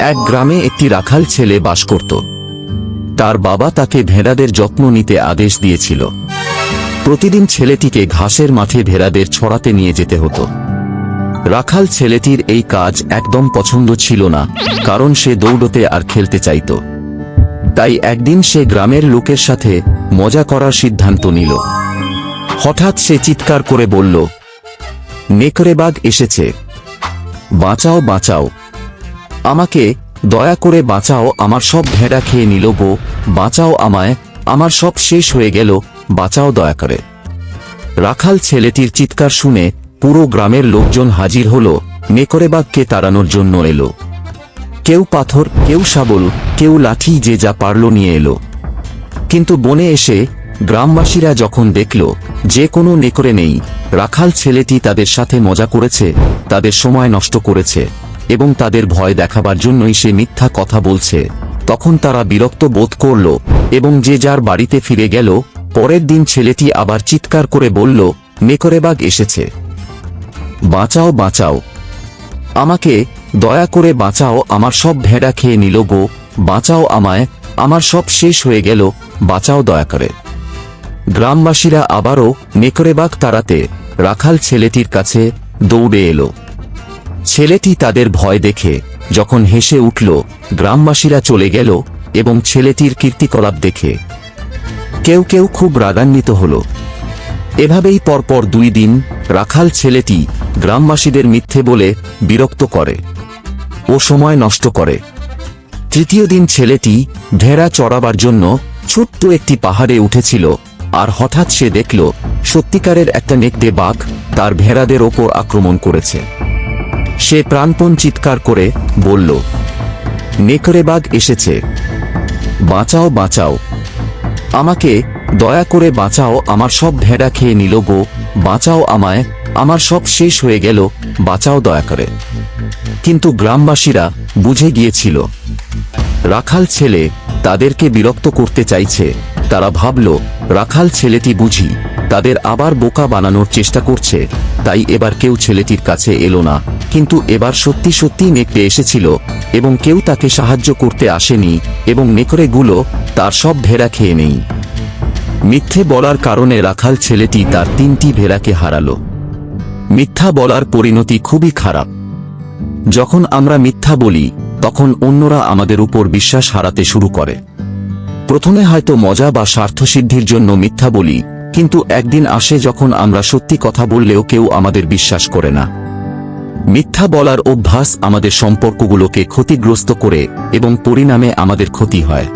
এক গ্রামে একটি রাখাল ছেলে বাস করত। তার বাবা তাকে ভেড়াদের যত্ন নিতে আদেশ দিয়েছিল। প্রতিদিন ছেলেটিকে ঘাসের মাঠে ভেড়াদের ছড়াতে নিয়ে যেতে হতো। রাখাল ছেলেটির এই কাজ একদম পছন্দ ছিল না, কারণ সে দৌড়তে আর খেলতে চাইত। তাই একদিন সে গ্রামের লোকের সাথে মজা করার সিদ্ধান্ত নিল। হঠাৎ সে চিৎকার করে বলল নেকড়েবাগ এসেছে। বাঁচাও বাঁচাও। আমাকে দয়া করে বাঁচাও, আমার সব ভেড়া খেয়ে নিল গো, বাঁচাও আমায়, আমার সব শেষ হয়ে গেল, বাঁচাও দয়া করে। রাখাল ছেলেটির চিৎকার শুনে পুরো গ্রামের লোকজন হাজির হল নেকড়েবাগকে তাড়ানোর জন্য এলো। কেউ পাথর, কেউ শাবল, কেউ লাঠি যে যা পারল নিয়ে এলো। কিন্তু বনে এসে গ্রামবাসীরা যখন দেখল যে কোনো নেকড়ে নেই, রাখাল ছেলেটি তাদের সাথে মজা করেছে, তাদের সময় নষ্ট করেছে। এবং তাদের ভয় দেখাবার জন্যই সে মিথ্যা কথা বলছে। তখন তারা বিরক্ত বোধ করল এবং যে যার বাড়িতে ফিরে গেল, পরের দিন ছেলেটি আবার চিৎকার করে বলল নেকড়েবাগ এসেছে। বাঁচাও বাঁচাও। আমাকে দয়া করে বাঁচাও, আমার সব ভেড়া খেয়ে নিল গো। বাঁচাও আমায়, আমার সব শেষ হয়ে গেল, বাঁচাও দয়া করে। গ্রামবাসীরা আবারও নেকড়েবাগ তাড়াতে রাখাল ছেলেটির কাছে দৌড়ে এলো। ছেলেটি তাদের ভয় দেখে, যখন হেসে উঠল, গ্রামবাসীরা চলে গেল এবং ছেলেটির কীর্তিকলাপ দেখে। কেউ কেউ খুব রাগান্বিত হল। এভাবেই পরপর দুই দিন রাখাল ছেলেটি গ্রামবাসীদের মিথ্যে বলে বিরক্ত করে ও সময় নষ্ট করে। তৃতীয় দিন ছেলেটি ভেড়া চড়াবার জন্য ছোট্ট একটি পাহাড়ে উঠেছিল আর হঠাৎ সে দেখল, সত্যিকারের একটা নেকড়ে বাঘ তার ভেড়াদের ওপর আক্রমণ করেছে। সে প্রাণপণ চিৎকার করে বলল, নেকড়ে বাঘ এসেছে। বাঁচাও বাঁচাও। আমাকে দয়া করে বাঁচাও, আমার সব ভেড়া খেয়ে নিল গো। বাঁচাও আমায়, আমার সব শেষ হয়ে গেল, বাঁচাও দয়া করে। কিন্তু গ্রামবাসীরা বুঝে গিয়েছিল, রাখাল ছেলে তাদেরকে বিরক্ত করতে চাইছে। তারা ভাবল, রাখাল ছেলেটি বুঝি তাদের আবার বোকা বানানোর চেষ্টা করছে। তাই এবার কেউ ছেলেটির কাছে এলো না। কিন্তু এবার সত্যি সত্যি নেকড়ে এসেছিল এবং কেউ তাকে সাহায্য করতে আসেনি এবং নেকড়েগুলো তার সব ভেড়া খেয়ে নেই। মিথ্যে বলার কারণে রাখাল ছেলেটি তার তিনটি ভেড়াকে হারালো। মিথ্যা বলার পরিণতি খুবই খারাপ। যখন আমরা মিথ্যা বলি, তখন অন্যরা আমাদের উপর বিশ্বাস হারাতে শুরু করে। প্রথমে হয়তো মজা বা স্বার্থসিদ্ধির জন্য মিথ্যা বলি কিন্তু একদিন আসে যখন আমরা সত্যি কথা বললেও কেউ আমাদের বিশ্বাস করে না। মিথ্যা বলার অভ্যাস আমাদের সম্পর্কগুলোকে ক্ষতিগ্রস্ত করে এবং পরিণামে আমাদের ক্ষতি হয়।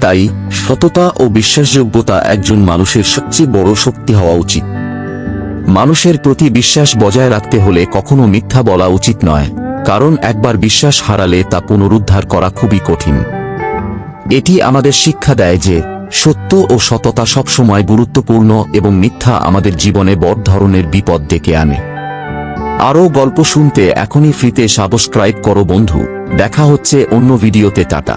তাই সততা ও বিশ্বাসযোগ্যতা একজন মানুষের সবচেয়ে বড় শক্তি হওয়া উচিত। মানুষের প্রতি বিশ্বাস বজায় রাখতে হলে কখনো মিথ্যা বলা উচিত নয়, কারণ একবার বিশ্বাস হারালে তা পুনরুদ্ধার করা খুবই কঠিন। এটি আমাদের শিক্ষা দেয় যে সত্য ও সততা সবসময় গুরুত্বপূর্ণ এবং মিথ্যা আমাদের জীবনে বড় ধরনের বিপদ ডেকে আনে। আরও গল্প শুনতে এখনই ফ্রিতে সাবস্ক্রাইব করো বন্ধু। দেখা হচ্ছে অন্য ভিডিওতে, টাটা।